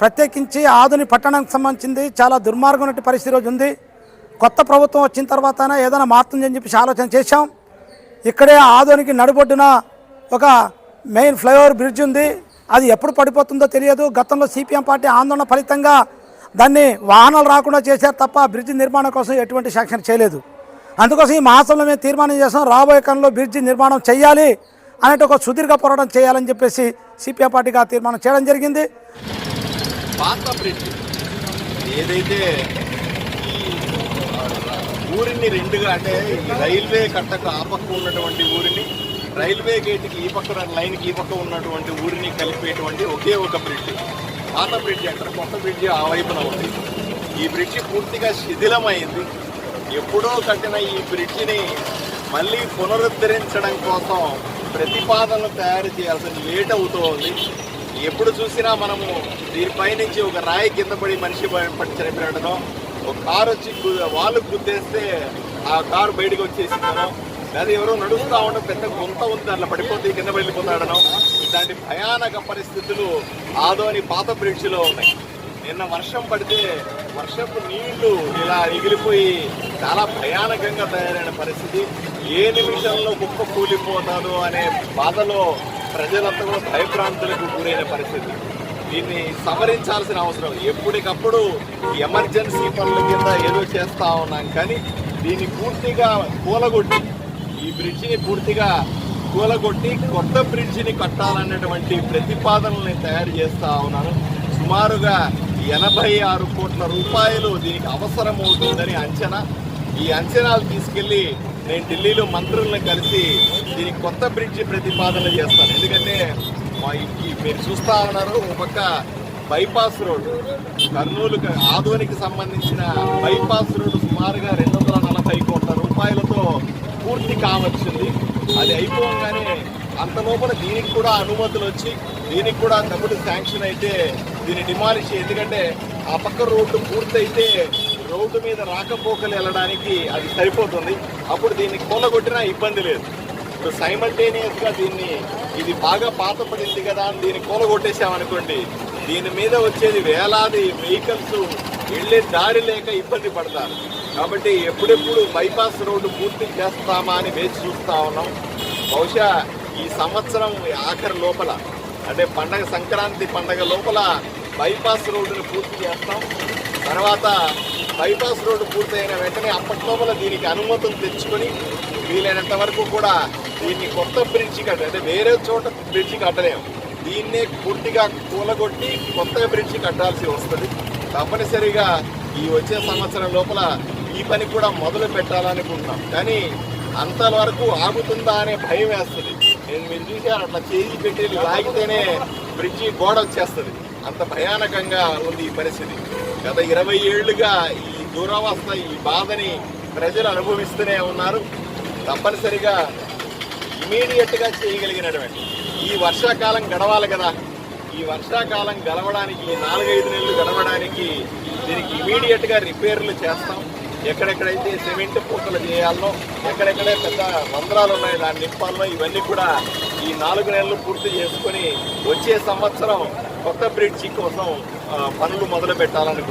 ప్రత్యేకించి ఆధుని పట్టణానికి సంబంధించింది చాలా దుర్మార్గమైన పరిస్థితి రోజు ఉంది. కొత్త ప్రభుత్వం వచ్చిన తర్వాత ఏదైనా మారుతుందని చెప్పేసి ఆలోచన చేశాం. ఇక్కడే ఆధునికి నడుబొడ్డున ఒక మెయిన్ ఫ్లైఓవర్ బ్రిడ్జ్ ఉంది. అది ఎప్పుడు పడిపోతుందో తెలియదు. గతంలో సిపిఎం పార్టీ ఆందోళన ఫలితంగా దాన్ని వాహనాలు రాకుండా చేశారు తప్ప బ్రిడ్జ్ నిర్మాణం కోసం ఎటువంటి శాంక్షన్ చేయలేదు. అందుకోసం ఈ మాసంలో మేము తీర్మానం చేస్తాం రాబోయే కాలంలో బ్రిడ్జ్ నిర్మాణం చేయాలి అనేటి ఒక సుదీర్ఘ పోరాటం చేయాలని చెప్పేసి సిపిఎం పార్టీగా తీర్మానం చేయడం జరిగింది. పాత బ్రిడ్జ్ ఏదైతే ఈ ఊరిని రెండుగా అంటే ఈ రైల్వే కట్టకు ఆ పక్క ఉన్నటువంటి ఊరిని రైల్వే గేట్కి ఈ పక్క లైన్కి ఈ పక్క ఉన్నటువంటి ఊరిని కలిపేటువంటి ఒకే ఒక బ్రిడ్జ్ పాత బ్రిడ్జ్ అక్కడ కొత్త బ్రిడ్జ్ ఆ వైపున ఉంది. ఈ బ్రిడ్జ్ పూర్తిగా శిథిలమైంది. ఎప్పుడో కట్టిన ఈ బ్రిడ్జిని మళ్ళీ పునరుద్ధరించడం కోసం ప్రతిపాదనలు తయారు చేయాల్సిన లేట్ అవుతూ ఉంది ఎప్పుడు చూసినా మనము దీనిపై నుంచి ఒక రాయి కింద పడి మనిషి ప- పడి ఒక కారు వచ్చి వాళ్ళు గుద్దేస్తే ఆ కారు బయటకు వచ్చేసిందనో అది ఎవరో నడుస్తూ ఉండడం పెద్ద గుంత ఉంది అట్లా పడిపోతే కింద వెళ్ళిపోతాడనో ఇలాంటి భయానక పరిస్థితులు ఆదోని పాత బ్రిడ్జ్లో ఉన్నాయి. నిన్న వర్షం పడితే వర్షపు నీళ్ళు ఇలా ఎగిలిపోయి చాలా భయానకంగా తయారైన పరిస్థితి. ఏ నిమిషంలో గొప్ప కూలిపోతాను అనే బాధలో ప్రజలంతా కూడా భయభ్రాంతులకు గురైన పరిస్థితి. దీన్ని సవరించాల్సిన అవసరం. ఎప్పటికప్పుడు ఎమర్జెన్సీ పనుల కింద ఏదో చేస్తా ఉన్నాం కానీ దీన్ని పూర్తిగా కూలగొట్టి ఈ బ్రిడ్జిని పూర్తిగా కూలగొట్టి కొత్త బ్రిడ్జిని కట్టాలన్నటువంటి ప్రతిపాదనల్ని తయారు చేస్తా ఉన్నాను. సుమారుగా ఎనభై ఆరు కోట్ల రూపాయలు దీనికి అవసరం అవుతుందని అంచనా. ఈ అంచనాలు తీసుకెళ్ళి నేను ఢిల్లీలో మంత్రులను కలిసి కొత్త బ్రిడ్జ్ ప్రతిపాదన చేస్తాను. ఎందుకంటే మా ఈ- మీరు చూస్తా ఉన్నారు ఒక పక్క బైపాస్ రోడ్డు కర్నూలు ఆదోనికి సంబంధించిన బైపాస్ రోడ్డు సుమారుగా రెండు వందల నలభై కోట్ల రూపాయలతో పూర్తి కావచ్చింది. అది అయిపోగానే అంత లోపల దీనికి కూడా అనుమతులు వచ్చి దీనికి కూడా డబ్బులు శాంక్షన్ అయితే దీన్ని డిమాలిష్ ఎందుకంటే ఆ పక్క రోడ్డు పూర్తయితే రోడ్డు మీద రాకపోకలు వెళ్ళడానికి అది సరిపోతుంది. అప్పుడు దీన్ని కూలగొట్టినా ఇబ్బంది లేదు. ఇప్పుడు సైమల్టేనియస్గా దీన్ని ఇది బాగా పాతపడింది కదా అని దీన్ని కూలగొట్టేసామనుకోండి దీని మీద వచ్చేది వేలాది వెహికల్స్ వెళ్ళే దారి లేక ఇబ్బంది పడతారు. కాబట్టి ఎప్పుడెప్పుడు బైపాస్ రోడ్డు పూర్తి చేస్తామా అని వేచి చూస్తా ఉన్నాం. బహుశా ఈ సంవత్సరం ఆఖరి లోపల అంటే పండగ సంక్రాంతి పండగ లోపల బైపాస్ రోడ్డును పూర్తి చేస్తాం. తర్వాత బైపాస్ రోడ్డు పూర్తయిన వెంటనే అప్పటి లోపల దీనికి అనుమతులు తెచ్చుకొని వీలైనంత వరకు కూడా దీన్ని కొత్త బ్రిడ్జి కట్ట అంటే వేరే చోట బ్రిడ్జి కట్టలేము. దీన్నే పూర్తిగా కూలగొట్టి కొత్త బ్రిడ్జి కట్టాల్సి వస్తుంది. తప్పనిసరిగా ఈ వచ్చే సంవత్సరం లోపల ఈ పని కూడా మొదలు పెట్టాలనుకుంటున్నాం. కానీ అంతవరకు ఆగుతుందా అనే భయం వేస్తుంది. నేను మీరు చూసారు అట్లా చేయి పెట్టి లాగితేనే బ్రిడ్జి గోడ వచ్చేస్తుంది. అంత భయానకంగా ఉంది ఈ పరిస్థితి. గత ఇరవై ఏళ్ళుగా ఈ దురవస్థ ఈ బాధని ప్రజలు అనుభవిస్తూనే ఉన్నారు. తప్పనిసరిగా ఇమీడియట్గా చేయగలిగినటువంటి ఈ వర్షాకాలం గడవాలి కదా. ఈ వర్షాకాలం గడవడానికి నాలుగైదు నెలలు గడవడానికి దీనికి ఇమీడియట్గా రిపేర్లు చేస్తాం. ఎక్కడెక్కడైతే సిమెంట్ పూతలు చేయాలనో ఎక్కడెక్కడే పెద్ద రంధ్రాలు ఉన్నాయి దాన్ని నింపాలనో ఇవన్నీ కూడా ఈ నాలుగు నెలలు పూర్తి చేసుకొని వచ్చే సంవత్సరం కొత్త బ్రిడ్జి కోసం పనులు మొదలు పెట్టాలని